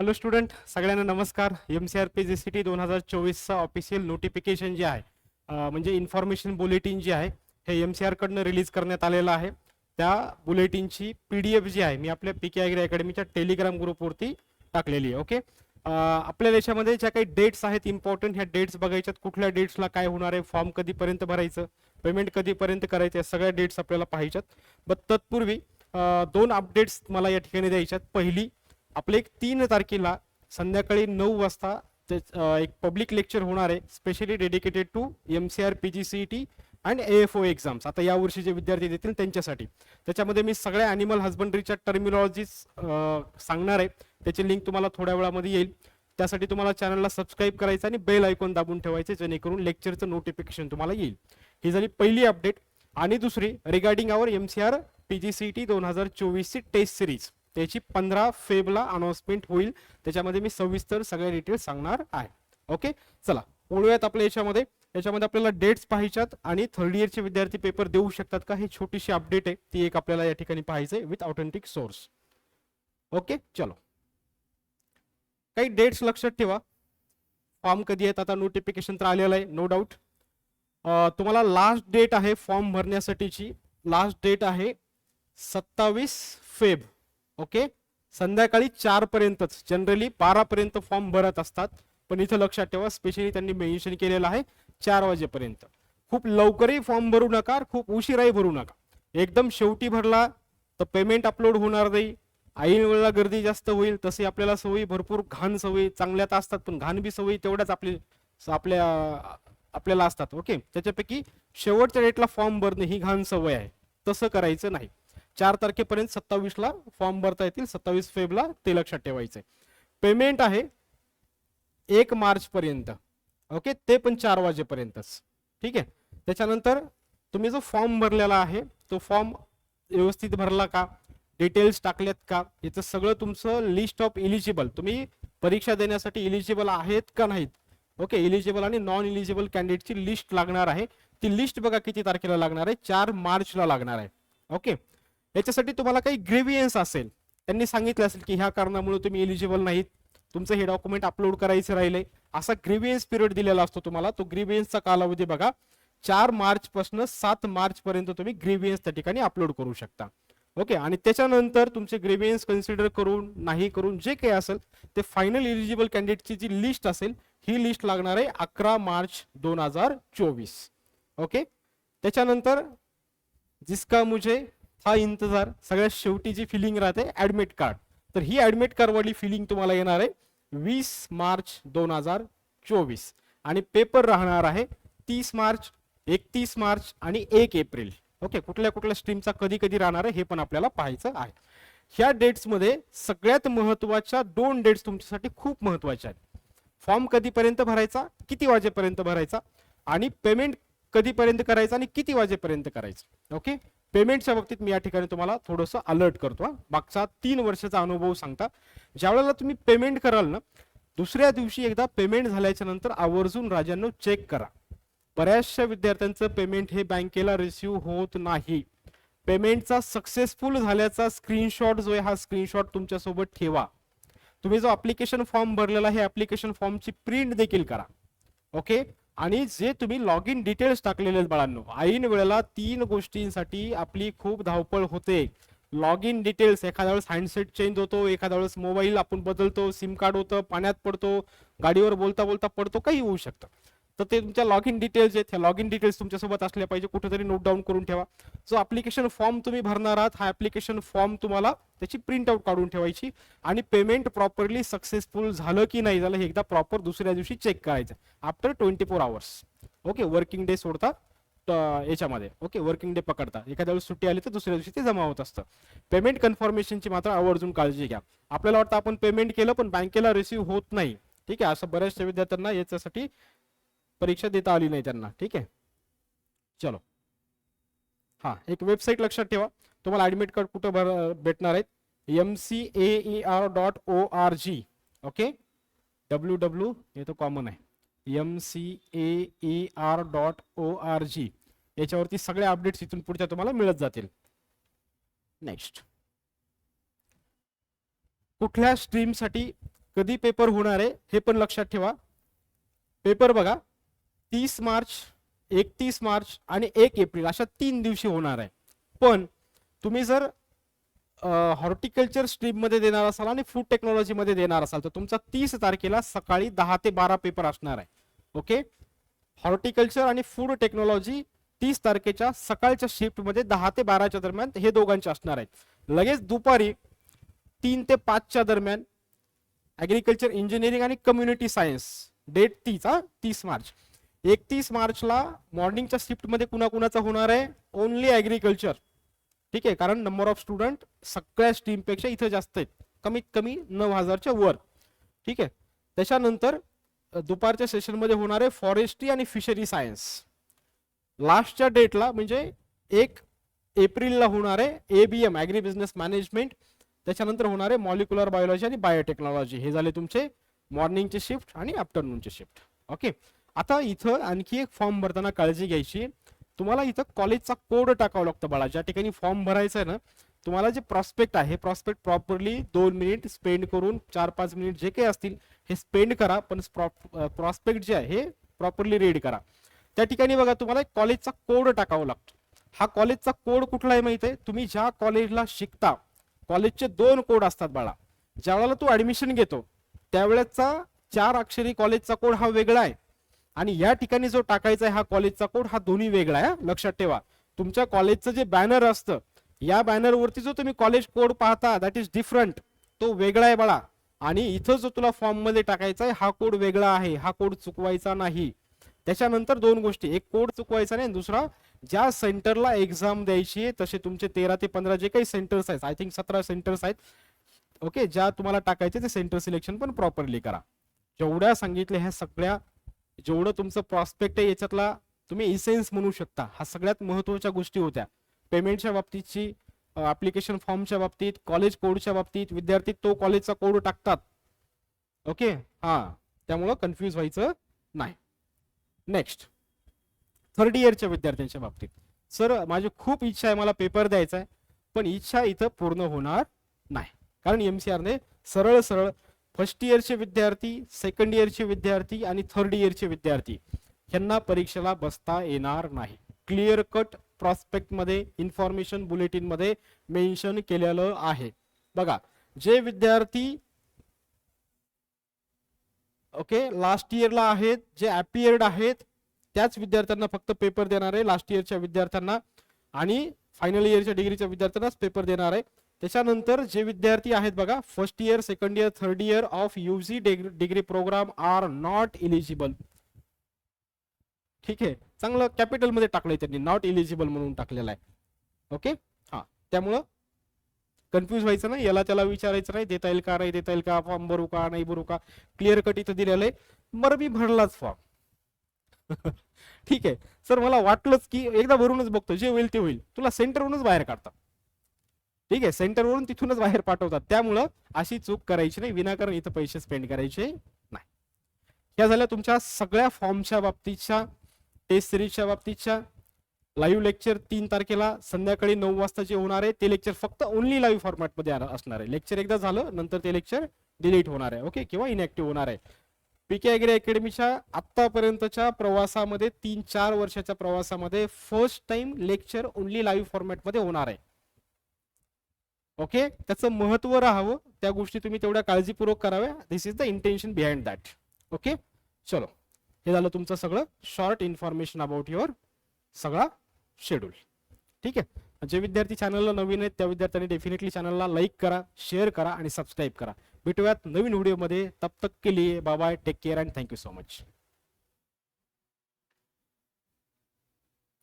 Hello student सगळ्यांना नमस्कार. M C R P G C T दोन हजार चोवीसचं ऑफिशियल नोटिफिकेशन जे आहे म्हणजे इन्फॉर्मेशन बुलेटिन जे आहे हे एम सी आरकडनं रिलीज करण्यात आलेलं आहे. त्या बुलेटिनची पी डी एफ जी आहे मी आपल्या पी के आयग्री अकॅडमीच्या टेलिग्राम ग्रुपवरती टाकलेली आहे ओके आपल्या देशामध्ये ज्या काही डेट्स आहेत इम्पॉर्टंट ह्या डेट्स बघायच्यात कुठल्या डेट्सला काय होणार आहे फॉर्म कधीपर्यंत भरायचं पेमेंट कधीपर्यंत करायचं या सगळ्या डेट्स आपल्याला पाहायच्यात. बट तत्पूर्वी दोन अपडेट्स मला या ठिकाणी द्यायच्यात. पहिली आपले एक तीन तारखेला संध्याकाळी नऊ वाजता एक पब्लिक लेक्चर होणार आहे specially dedicated to M C R P G C T and A F O exams आता यावर्षी जे विद्यार्थी देतील त्यांच्यासाठी. त्याच्यामध्ये मी सगळ्या ॲनिमल हजबंडरीच्या टर्मिनॉलॉजीज सांगणार आहे. त्याची लिंक तुम्हाला थोड्या वेळामध्ये येईल. त्यासाठी तुम्हाला चॅनलला सबस्क्राईब करायचं आणि बेल आयकॉन दाबून ठेवायचे जेणेकरून लेक्चरचं नोटिफिकेशन तुम्हाला येईल. ही झाली पहिली अपडेट आणि दुसरी regarding our M C R P G C T दोन हजार चोवीसची टेस्ट सिरीज त्याची पंधरा फेबला अनाउन्समेंट होईल. त्याच्यामध्ये मी सविस्तर सगळे डिटेल्स सांगणार आहे. ओके चला बोलूयात आपल्या याच्यामध्ये. याच्यामध्ये आपल्याला डेट्स पाहिजेत आणि थर्ड इयरचे विद्यार्थी पेपर देऊ शकतात का? ही छोटीशी अपडेट आहे. ती एक आपल्याला या ठिकाणी पाहायचं आहे विथ ऑथेंटिक सोर्स ओके चलो. काही डेट्स लक्षात ठेवा. फॉर्म कधी आहेत? आता नोटिफिकेशन तर आलेलं आहे नो डाऊट तुम्हाला लास्ट डेट आहे फॉर्म भरण्यासाठीची. लास्ट डेट आहे सत्तावीस फेब. ओके? संध्याकाळी चार पर्यंतच जनरली बारा पर्यंत फॉर्म भरत असतात. पण इथं लक्षात ठेवा स्पेशली त्यांनी मेन्शन केलेलं आहे चार वाजेपर्यंत. खूप लवकरही फॉर्म भरू नका खूप उशिराही भरू नका. एकदम शेवटी भरला तर पेमेंट अपलोड होणार नाही. ऐन वेळेला गर्दी जास्त होईल तसे आपल्याला सवयी भरपूर घाण सवयी चांगल्या तर असतात पण घाण बी सवयी तेवढ्याच आपली आपल्या आपल्याला असतात ओके? त्याच्यापैकी शेवटच्या डेटला फॉर्म भरणे ही घाण सवय आहे. तसं करायचं नाही. चार तारखेपर्यंत सत्तावीसला फॉर्म भरता येतील. सत्तावीस फेबला ते लक्षात ठेवायचंय. पेमेंट आहे एक मार्च पर्यंत ओके? ते पण चार वाजेपर्यंतच. ठीक आहे? त्याच्यानंतर तुम्ही जो फॉर्म भरलेला आहे तो फॉर्म व्यवस्थित भरला का? डिटेल्स टाकल्यात का? याचं सगळं तुमचं लिस्ट ऑफ इलिजिबल तुम्ही परीक्षा देण्यासाठी इलिजिबल आहेत का नाहीत? ओके? इलिजिबल आणि नॉन इलिजिबल कॅन्डिडेटची लिस्ट लागणार आहे. ती लिस्ट बघा किती तारखेला लागणार आहे? चार मार्चला लागणार आहे. ओके? याच्यासाठी तुम्हाला काही ग्रेव्हियन्स असेल त्यांनी सांगितलं असेल की ह्या कारणामुळे तुम्ही एलिजिबल नाहीत. तुमचं हे डॉक्युमेंट अपलोड करायचं राहिले असा ग्रेव्हियन्स पिरियड दिलेला असतो तुम्हाला. तो ग्रीवियन्सचा कालावधी बघा. चार मार्च पासून सात मार्च पर्यंत तुम्ही ग्रेव्हियन्स त्या ठिकाणी अपलोड करू शकता. ओके? आणि त्याच्यानंतर तुमचे ग्रेव्हियन्स कन्सिडर करून नाही करून जे काही असेल ते फायनल इलिजिबल कॅन्डिडेटची जी लिस्ट असेल ही लिस्ट लागणार आहे अकरा मार्च दोन हजार चोवीस. ओके? त्याच्यानंतर जिसका मुझे हा इंतजार सगळ्यात शेवटी जी फिलिंग राहते ऍडमिट कार्ड तर ही ऍडमिट कार्डवाली फिलिंग तुम्हाला येणार आहे वीस मार्च दोन हजार चोवीस. आणि पेपर राहणार आहे तीस मार्च एकतीस मार्च आणि एक एप्रिल. ओके कुठल्या कुठल्या स्ट्रीमचा कधी कधी राहणार आहे हे पण आपल्याला पाहायचं आहे. ह्या डेट्समध्ये सगळ्यात महत्त्वाच्या दोन डेट्स तुमच्यासाठी खूप महत्त्वाच्या आहेत. फॉर्म कधीपर्यंत भरायचा किती वाजेपर्यंत भरायचा आणि पेमेंट कधीपर्यंत करायचं आणि किती वाजेपर्यंत करायचं. ओके पेमेंटच्या बाबतीत मी या ठिकाणी तुम्हाला थोडंसं अलर्ट करतो मागचा तीन वर्षाचा अनुभव सांगता. ज्यावेळेला तुम्ही पेमेंट कराल ना दुसऱ्या दिवशी एकदा पेमेंट झाल्याच्यानंतर आवर्जून राजांनो चेक करा. बऱ्याचशा विद्यार्थ्यांचं पेमेंट हे बँकेला रिसिव्ह होत नाही. पेमेंटचा सक्सेसफुल झाल्याचा स्क्रीनशॉट जो आहे हा स्क्रीनशॉट तुमच्यासोबत ठेवा. तुम्ही जो अप्लिकेशन फॉर्म भरलेला आहे ॲप्लिकेशन फॉर्मची प्रिंट देखील करा. ओके आणि जे तुम्ही लॉग इन डिटेल्स टाकलेले आहेत बाळांनो ऐन वेळेला तीन गोष्टींसाठी आपली खूप धावपळ होते. लॉग इन डिटेल्स एखाद्या वेळेस हँडसेट चेंज होतो एखाद्या वेळेस मोबाईल आपण बदलतो सिम कार्ड होतं पाण्यात पडतो गाडीवर बोलता बोलता पडतो काही होऊ शकतं. तर ते तुमच्या लॉग इन डिटेल्स आहेत. ह्या लॉग इन डिटेल्स तुमच्यासोबत असल्या पाहिजे. कुठेतरी नोट डाऊन करून ठेवा. जो ॲप्लिकेशन फॉर्म तुम्ही भरणार आहात. हा ॲप्लिकेशन फॉर्म तुम्हाला त्याची प्रिंटआउट काढून ठेवायची. आणि पेमेंट प्रॉपरली सक्सेसफुल झालं की नाही झालं हे एकदा प्रॉपर दुसऱ्या दिवशी चेक करायचं. After twenty four hours okay working day सोडता याच्यामध्ये. ओके वर्किंग डे पकडता. एखाद्या वेळेस सुट्टी आली तर दुसऱ्या दिवशी ते जमा होत असतं. पेमेंट कन्फर्मेशनची मात्र आवर्जून काळजी घ्या. आपल्याला वाटतं आपण पेमेंट केलं पण बँकेला रिसिव्ह होत नाही. ठीक आहे असं बऱ्याचशा विद्यार्थ्यांना याच्यासाठी परीक्षा देता आली नाही त्यांना. ठीक आहे? चलो. हा एक वेबसाईट लक्षात ठेवा. तुम्हाला ऍडमिट कार्ड कुठं भर भेटणार आहेत? M C A R dot O R G okay W W हे तर कॉमन आहे. M C A R dot O R G याच्यावरती सगळे अपडेट्स इथून पुढच्या तुम्हाला मिळत जातील. नेक्स्ट कुठल्या स्ट्रीमसाठी कधी पेपर होणार आहे हे पण लक्षात ठेवा. पेपर बघा. तीस मार्च एकतीस मार्च आणि एक एप्रिल अशा तीन दिवशी होणार आहे. पण तुम्ही जर हॉर्टिकल्चर स्ट्रीममध्ये देणार असाल आणि फूड टेक्नॉलॉजीमध्ये देणार असाल तर तुमचा तीस तारखेला सकाळी दहा ते बारा पेपर असणार आहे. ओके? हॉर्टिकल्चर आणि फूड टेक्नॉलॉजी तीस तारखेच्या सकाळच्या शिफ्टमध्ये दहा ते बाराच्या दरम्यान हे दोघांचे असणार आहेत. लगेच दुपारी तीन ते पाचच्या दरम्यान ॲग्रिकल्चर इंजिनिअरिंग आणि कम्युनिटी सायन्स डेट तीस हा? तीस मार्च. एकतीस मार्चला मॉर्निंगच्या शिफ्टमध्ये कुणाकुणाचा होणार आहे? ओनली ॲग्रिकल्चर ठीक आहे कारण नंबर ऑफ स्टुडंट सगळ्या स्ट्रीमपेक्षा इथं जास्त आहेत. कमीत कमी नऊ हजारच्या वर. ठीक आहे त्याच्यानंतर दुपारच्या सेशनमध्ये होणार आहे फॉरेस्ट्री आणि फिशरी सायन्स लास्टच्या डेटला म्हणजे एक एप्रिलला होणार आहे A B M agri business management त्याच्यानंतर होणार आहे मॉलिक्युलर बायोलॉजी आणि बायोटेक्नॉलॉजी हे झाले तुमचे मॉर्निंगचे शिफ्ट आणि आफ्टरनूनचे शिफ्ट ओके आता इथं आणखी एक फॉर्म भरताना काळजी घ्यायची. तुम्हाला इथं कॉलेजचा कोड टाकावा लागतो बाळा. ज्या ठिकाणी फॉर्म भरायचा आहे ना तुम्हाला जे प्रॉस्पेक्ट आहे प्रॉस्पेक्ट प्रॉपरली दोन मिनिट स्पेंड करून चार पाच मिनिट जे काही असतील हे स्पेंड करा. पण प्रॉस्पेक्ट जे आहे हे प्रॉपरली रीड करा. त्या ठिकाणी बघा तुम्हाला एक कॉलेजचा कोड टाकावा लागतो. हा कॉलेजचा कोड कुठला आहे माहिती आहे तुम्ही ज्या कॉलेजला शिकता कॉलेजचे दोन कोड असतात बाळा. ज्या वेळेला तू ऍडमिशन घेतो त्यावेळेचा चार अक्षरी कॉलेजचा कोड हा वेगळा आहे. आणि या ठिकाणी जो टाकायचा आहे हा कॉलेजचा कोड हा दोन्ही वेगळा आहे लक्षात ठेवा. तुमच्या कॉलेजचं जे बॅनर असतं या बॅनरवरती जो तुम्ही कॉलेज कोड पाहता दॅट इज डिफरंट तो वेगळा आहे बाळा. आणि इथं जो तुला फॉर्ममध्ये टाकायचा आहे हा कोड वेगळा आहे. हा कोड चुकवायचा नाही. त्याच्यानंतर दोन गोष्टी. एक कोड चुकवायचा नाही दुसरा ज्या सेंटरला एक्झाम द्यायची आहे तसे तुमचे तेरा ते पंधरा जे काही सेंटर्स आहेत आय थिंक सतरा सेंटर्स आहेत ओके ज्या तुम्हाला टाकायचे ते सेंटर सिलेक्शन पण प्रॉपरली करा. जेवढ्या सांगितले ह्या सगळ्या जेवढं तुमचं प्रॉस्पेक्ट आहे याच्यातला तुम्ही इसेन्स म्हणू शकता. हा सगळ्यात महत्त्वाच्या गोष्टी होत्या. पेमेंटच्या बाबतीतची ऍप्लिकेशन फॉर्मच्या बाबतीत कॉलेज कोडच्या बाबतीत विद्यार्थी तो कॉलेजचा कोड टाकतात. ओके हा. त्यामुळं कन्फ्यूज व्हायचं नाही. नेक्स्ट थर्ड इयरच्या विद्यार्थ्यांच्या बाबतीत. सर माझी खूप इच्छा आहे मला पेपर द्यायचा आहे पण इच्छा इथं पूर्ण होणार नाही. कारण एम सी आरने सरळ सरळ फर्स्ट इयरचे विद्यार्थी सेकंड इयरचे विद्यार्थी आणि थर्ड इयरचे विद्यार्थी यांना परीक्षेला बसता येणार नाही. क्लिअर कट प्रॉस्पेक्टमध्ये इन्फॉर्मेशन बुलेटिनमध्ये मेन्शन केलेलं आहे. बघा जे विद्यार्थी ओके लास्ट इयरला आहेत जे अपियर्ड आहेत त्याच विद्यार्थ्यांना फक्त पेपर देणार आहे लास्ट इयरच्या विद्यार्थ्यांना. आणि फायनल इयरच्या डिग्रीच्या विद्यार्थ्यांनाच पेपर देणार आहे. त्याच्यानंतर जे विद्यार्थी आहेत बघा first year second year third year of UG degree programme are not eligible ठीक आहे? चांगलं कॅपिटलमध्ये टाकलंय त्यांनी नॉट इलिजिबल म्हणून टाकलेलं आहे. ओके हा त्यामुळं कन्फ्यूज व्हायचं नाही याला त्याला विचारायचं नाही देता येईल का नाही देता येईल का फॉर्म भरू का नाही भरू का क्लिअर कट इथं दिलेलं आहे. बरं मी भरलाच फॉर्म ठीक आहे? सर मला वाटलंच की एकदा भरूनच बघतो जे होईल ते होईल. तुला सेंटरवरूनच बाहेर काढतात. ठीक आहे सेंटरवरून तिथूनच बाहेर पाठवतात. त्यामुळं अशी चूक करायची नाही. विनाकारण इथं पैसे स्पेंड करायचे नाही. ह्या झाल्या तुमच्या सगळ्या फॉर्मच्या बाबतीच्या टेस्ट सिरीजच्या बाबतीच्या लाईव्ह लेक्चर तीन तारखेला संध्याकाळी नऊ वाजता जे होणार आहे ते लेक्चर फक्त ओनली लाईव्ह फॉर्मॅटमध्ये असणार आहे. लेक्चर एकदा झालं नंतर ते लेक्चर डिलीट होणार आहे. ओके किंवा इनॅक्टिव्ह होणार आहे. पीके अॅग्री अकॅडमीच्या आत्तापर्यंतच्या प्रवासामध्ये तीन चार वर्षाच्या प्रवासामध्ये first time lecture only live फॉर्मॅटमध्ये होणार आहे. ओके? त्याचं महत्त्व राहावं त्या गोष्टी तुम्ही तेवढ्या काळजीपूर्वक कराव्या. This is the intention behind that okay? चलो. हे झालं तुमचं सगळं. शॉर्ट इन्फॉर्मेशन अबाउट युअर सगळा शेड्यूल ठीक आहे? जे विद्यार्थी चॅनलला नवीन आहेत त्या विद्यार्थ्यांनी डेफिनेटली चॅनलला लाईक करा शेअर करा आणि सबस्क्राईब करा. भेटूयात नवीन व्हिडिओमध्ये तब तक के लिए bye take care and thank you so much